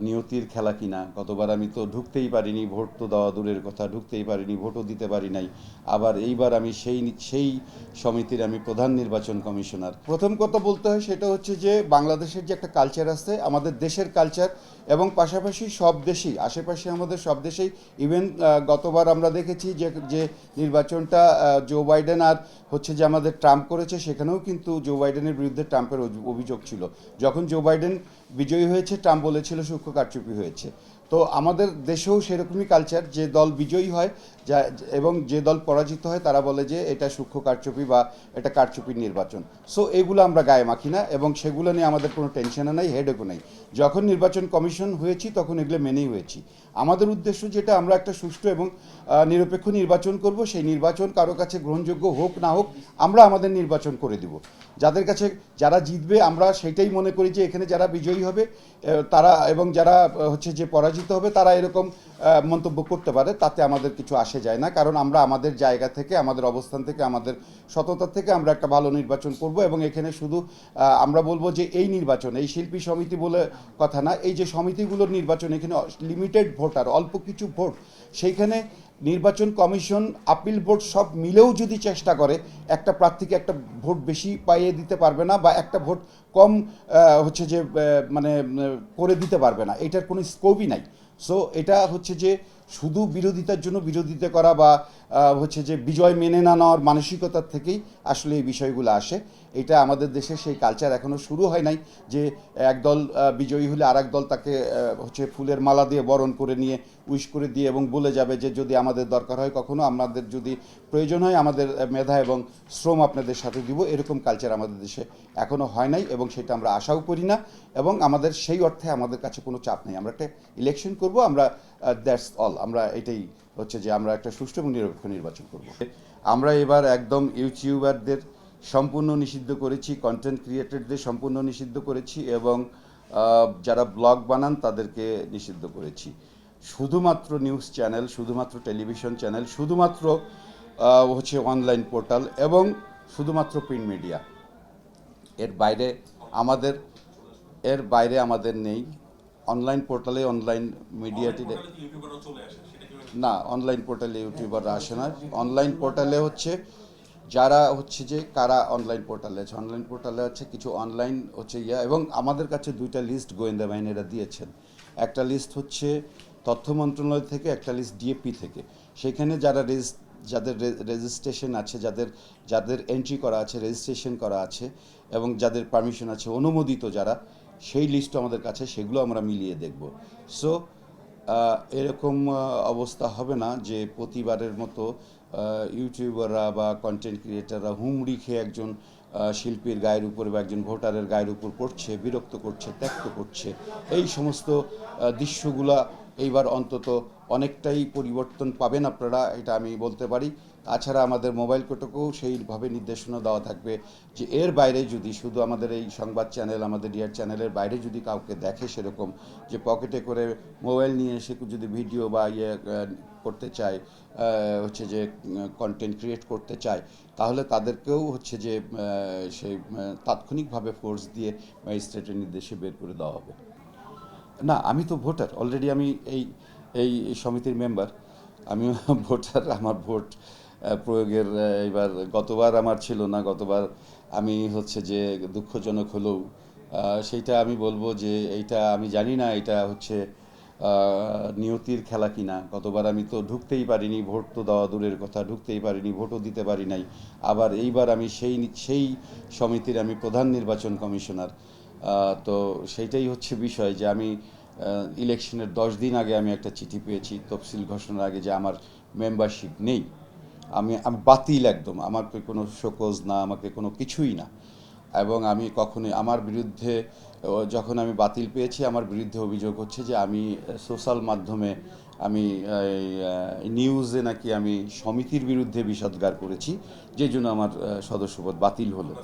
নিয়তির খেলা কিনা? গতবার আমি তো ঢুকতেই পারিনি, ভোট তো দেওয়া দূরের কথা, ঢুকতেই পারিনি, ভোটও দিতে পারি নাই। আবার এইবার আমি সেই সেই সমিতির আমি প্রধান নির্বাচন কমিশনার। প্রথম কথা বলতে হয় সেটা হচ্ছে যে, বাংলাদেশের যে একটা কালচার আছে, আমাদের দেশের কালচার এবং পাশাপাশি সব দেশেই, আশেপাশে আমাদের সব দেশেই ইভেন গতবার আমরা দেখেছি যে যে নির্বাচনটা জো বাইডেন আর হচ্ছে যে আমাদের ট্রাম্প করেছে, সেখানেও কিন্তু জো বাইডেনের বিরুদ্ধে ট্রাম্পের অভি- অভিযোগ ছিল। যখন জো বাইডেন বিজয়ী হয়েছে ট্রাম্প বলেছিল সূক্ষ্ম কারচুপি হয়েছে। তো আমাদের দেশেও সেরকমই কালচার যে দল বিজয়ী হয়, যা, এবং যে দল পরাজিত হয়, তারা বলে যে এটা সূক্ষ্ম কারচুপি বা এটা কারচুপির নির্বাচন। সো এগুলো আমরা গায়ে মাখি না, এবং সেগুলো নিয়ে আমাদের কোনো টেনশনও নাই হেডেকও নেই। যখন নির্বাচন কমিশন হয়েছি, তখন এগুলো মেনেই হয়েছি। আমাদের উদ্দেশ্য যেটা, আমরা একটা সুষ্ঠু এবং নিরপেক্ষ নির্বাচন করব, সেই নির্বাচন কারও কাছে গ্রহণযোগ্য হোক না হোক, আমরা আমাদের নির্বাচন করে দিব। যাদের কাছে যারা জিতবে, আমরা সেটাই মনে করি যে এখানে যারা বিজয়ী হবে তারা এবং যারা, হচ্ছে যে পরাজিত হবে, তারা এরকম মন্তব্য করতে পারে, তাতে আমাদের কিছু আসে যায় না। কারণ আমরা আমাদের জায়গা থেকে, আমাদের অবস্থান থেকে, আমাদের সততা থেকে আমরা একটা ভালো নির্বাচন করব এবং এখানে শুধু আমরা বলব যে এই নির্বাচন, এই শিল্পী সমিতি বলে কথা না, এই যে সমিতিগুলোর নির্বাচন, এখানে লিমিটেড ভোটার, অল্প কিছু ভোট, সেইখানে নির্বাচন কমিশন, আপিল বোর্ড সব মিলেও যদি চেষ্টা করে, একটা প্রার্থীকে একটা ভোট বেশি পাইয়ে দিতে পারবে না বা একটা ভোট কম হচ্ছে যে মানে করে দিতে পারবে না। এটার কোনো স্কোপই নাই। সো এটা হচ্ছে যে শুধু বিরোধিতার জন্য বিরোধিতা করা বা হচ্ছে যে বিজয় মেনে না নেওয়ার মানসিকতার থেকেই আসলে এই বিষয়গুলো আসে। এটা আমাদের দেশে সেই কালচার এখনও শুরু হয় নাই যে একদল আহ, বিজয়ী হলে আর দল তাকে হচ্ছে ফুলের মালা দিয়ে বরণ করে নিয়ে উইশ করে দিয়ে এবং বলে যাবে যে যদি আমাদের দরকার হয় কখনো আমাদের যদি প্রয়োজন হয় আমাদের মেধা এবং শ্রম আপনাদের সাথে দিব। এরকম কালচার আমাদের দেশে এখনও হয় নাই এবং সেটা আমরা আশাও করি না এবং আমাদের সেই অর্থে আমাদের কাছে কোনো চাপ নেই। আমরা একটা ইলেকশন করব আমরা দ্যাটস অল আমরা এটাই হচ্ছে যে আমরা একটা সুষ্ঠু এবং নিরপেক্ষ নির্বাচন করব। আমরা এবার একদম ইউটিউবারদের সম্পূর্ণ নিষিদ্ধ করেছি কন্টেন্ট ক্রিয়েটরদের সম্পূর্ণ নিষিদ্ধ করেছি এবং যারা ব্লগ বানান তাদেরকে নিষিদ্ধ করেছি। শুধুমাত্র নিউজ চ্যানেল শুধুমাত্র টেলিভিশন চ্যানেল শুধুমাত্র হচ্ছে অনলাইন পোর্টাল এবং শুধুমাত্র প্রিন্ট মিডিয়া এর বাইরে আমাদের, এর বাইরে আমাদের নেই। অনলাইন পোর্টালে অনলাইন কি না অনলাইন পোর্টালে ইউটিউবাররা আসে না। অনলাইন পোর্টালে হচ্ছে যারা হচ্ছে যে কারা অনলাইন পোর্টালে আছে? অনলাইন পোর্টালে আছে কিছু অনলাইন হচ্ছে ইয়া এবং আমাদের কাছে দুইটা লিস্ট গোয়েন্দা বাহিনীরা দিয়েছেন। একটা লিস্ট হচ্ছে তথ্য মন্ত্রণালয় থেকে একটা লিস্ট ডিএপি থেকে। সেখানে যারা রেজিস যাদের রেজিস্ট্রেশন আছে যাদের যাদের এন্ট্রি করা আছে রেজিস্ট্রেশন করা আছে এবং যাদের পারমিশন আছে অনুমোদিত যারা সেই লিস্ট আমাদের কাছে, সেগুলো আমরা মিলিয়ে দেখব। সো এরকম অবস্থা হবে না যে প্রতিবারের মতো ইউটিউবাররা বা কন্টেন্ট ক্রিয়েটাররা হুমড়ি খেয়ে একজন শিল্পীর গায়ের উপরে বা একজন ভোটারের গায়ের উপর করছে বিরক্ত করছে, ত্যক্ত করছে, এই সমস্ত দৃশ্যগুলা এইবার অন্তত অনেকটাই পরিবর্তন পাবেন আপনারা, এটা আমি বলতে পারি। তাছাড়া আমাদের মোবাইল কোর্টকেও সেইভাবে নির্দেশনা দেওয়া থাকবে যে এর বাইরে যদি শুধু আমাদের এই সংবাদ চ্যানেল, আমাদের রিয়ার চ্যানেলের বাইরে যদি কাউকে দেখে সেরকম যে পকেটে করে মোবাইল নিয়ে এসে যদি ভিডিও বা ইয়ে করতে চায় হচ্ছে যে কন্টেন্ট ক্রিয়েট করতে চায়, তাহলে তাদেরকেও হচ্ছে যে সেই তাৎক্ষণিকভাবে ফোর্স দিয়ে ম্যাজিস্ট্রেটের নির্দেশে বের করে দেওয়া হবে। না, আমি তো ভোটার অলরেডি আমি এই এই সমিতির মেম্বার আমি ভোটার, আমার ভোট প্রয়োগের এবার গতবার আমার ছিল না, গতবার আমি হচ্ছে যে দুঃখজনক হলেও সেইটা আমি বলব যে এইটা আমি জানি না এটা হচ্ছে নিয়তির খেলা কিনা। গতবার আমি তো ঢুকতেই পারিনি, ভোট তো দেওয়া দূরের কথা, ঢুকতেই পারিনি, ভোটও দিতে পারি নাই। আবার এইবার আমি সেই সেই সমিতির আমি প্রধান নির্বাচন কমিশনার। তো সেইটাই হচ্ছে বিষয় যে আমি ইলেকশনের দশ দিন আগে আমি একটা চিঠি পেয়েছি, তফসিল ঘোষণার আগে যে আমার মেম্বারশিপ নেই। আমি আমি বাতিল একদম। আমাকে কোনো শোকজ না, আমাকে কোনো কিছুই না। এবং আমি কখনোই, আমার বিরুদ্ধে যখন আমি বাতিল পেয়েছি, আমার বিরুদ্ধে অভিযোগ হচ্ছে যে আমি সোশ্যাল মাধ্যমে আমি নিউজে নাকি আমি সমিতির বিরুদ্ধে বিষদগার করেছি যে জন্য আমার সদস্যপদ বাতিল হলো।